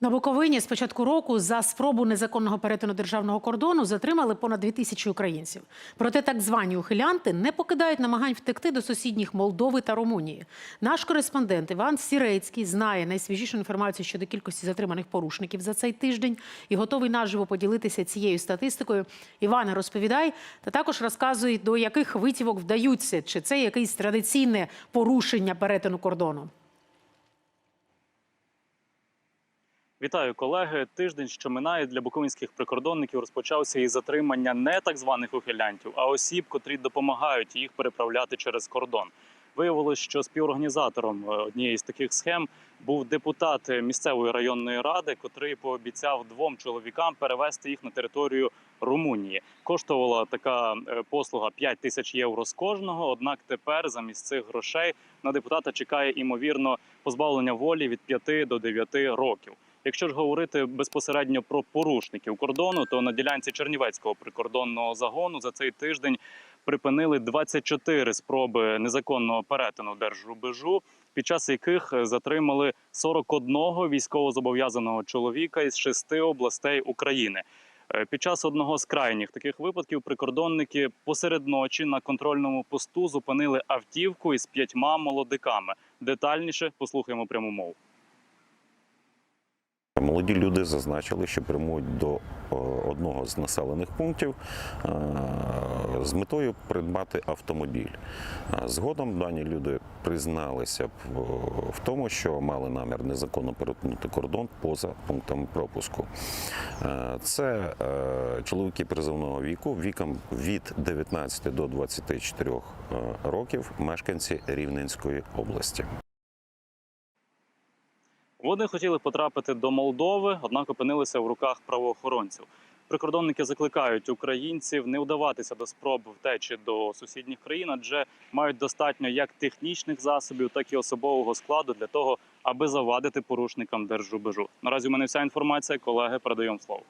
На Буковині з початку року за спробу незаконного перетину державного кордону затримали понад 2 тисячі українців. Проте так звані ухилянти не покидають намагань втекти до сусідніх Молдови та Румунії. Наш кореспондент Іван Сірецький знає найсвіжішу інформацію щодо кількості затриманих порушників за цей тиждень і готовий наживо поділитися цією статистикою. Іване, розповідай та також розказуй, до яких витівок вдаються, чи це якесь традиційне порушення перетину кордону. Вітаю, колеги. Тиждень, що минає для буковинських прикордонників, розпочався із затримання не так званих ухилянтів, а осіб, котрі допомагають їх переправляти через кордон. Виявилось, що співорганізатором е, однієї з таких схем був депутат місцевої районної ради, котрий пообіцяв двом чоловікам перевезти їх на територію Румунії. Коштувала така е, послуга 5 тисяч євро з кожного. Однак тепер замість цих грошей на депутата чекає імовірно позбавлення волі від 5 до 9 років. Якщо ж говорити безпосередньо про порушників кордону, то на ділянці Чернівецького прикордонного загону за цей тиждень припинили 24 спроби незаконного перетину держрубежу, під час яких затримали 41 військовозобов'язаного чоловіка із шести областей України. Е, Під час одного з крайніх таких випадків прикордонники посеред ночі на контрольному посту зупинили автівку із п'ятьма молодиками. Детальніше послухаємо пряму мову. Молоді люди зазначили, що прямують до одного з населених пунктів е, з метою придбати автомобіль. Е, Згодом дані люди призналися в, тому, що мали намір незаконно перетнути кордон поза пунктами пропуску. Е, Це е, чоловіки призовного віку, віком від 19 до 24 е, років, мешканці Рівненської області. Вони хотіли потрапити до Молдови, однак опинилися в руках правоохоронців. Прикордонники закликають українців не вдаватися до спроб втечі до сусідніх країн, адже мають достатньо як технічних засобів, так і особового складу для того, аби завадити порушникам держрубежу. Наразі у мене вся інформація. Колеги, передаємо слово.